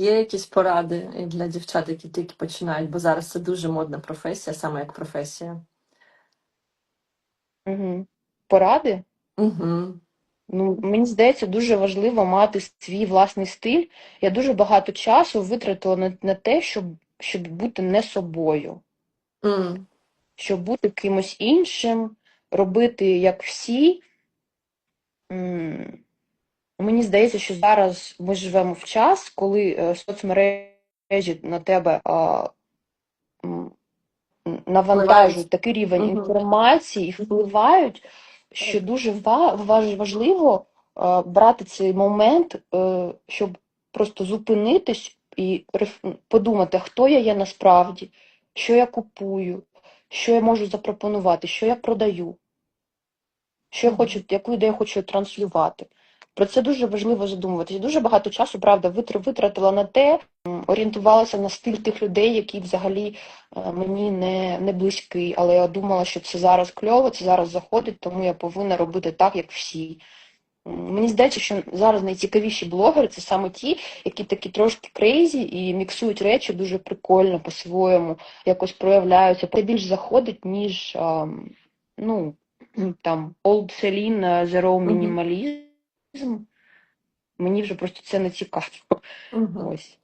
Є якісь поради для дівчат, які тільки починають, бо зараз це дуже модна професія, саме як професія. Угу. Поради? Угу. Ну, мені здається, дуже важливо мати свій власний стиль. Я дуже багато часу витратила на, на те, щоб, щоб бути не собою, М. щоб бути кимось іншим, робити як всі. М, Мені здається, що зараз ми живемо в час, коли е, соцмережі на тебе навантажують такий рівень інформації і впливають, що дуже важливо брати цей момент, е, щоб просто зупинитись і подумати, хто я є насправді, що я купую, що я можу запропонувати, що я продаю, що я хочу, яку ідею хочу транслювати. Про це дуже важливо задумуватися. Дуже багато часу, правда, витр- витратила на те, орієнтувалася на стиль тих людей, які взагалі е, мені не, не близький, але я думала, що це зараз кльово, це зараз заходить, тому я повинна робити так, як всі. Мені здається, що зараз найцікавіші блогери це саме ті, які такі трошки крейзі і міксують речі дуже прикольно по-своєму, якось проявляються. Це більш заходить, ніж ну, там Old Celine, Zero Minimalism. Мені вже просто це не цікаво. Угу. Ось.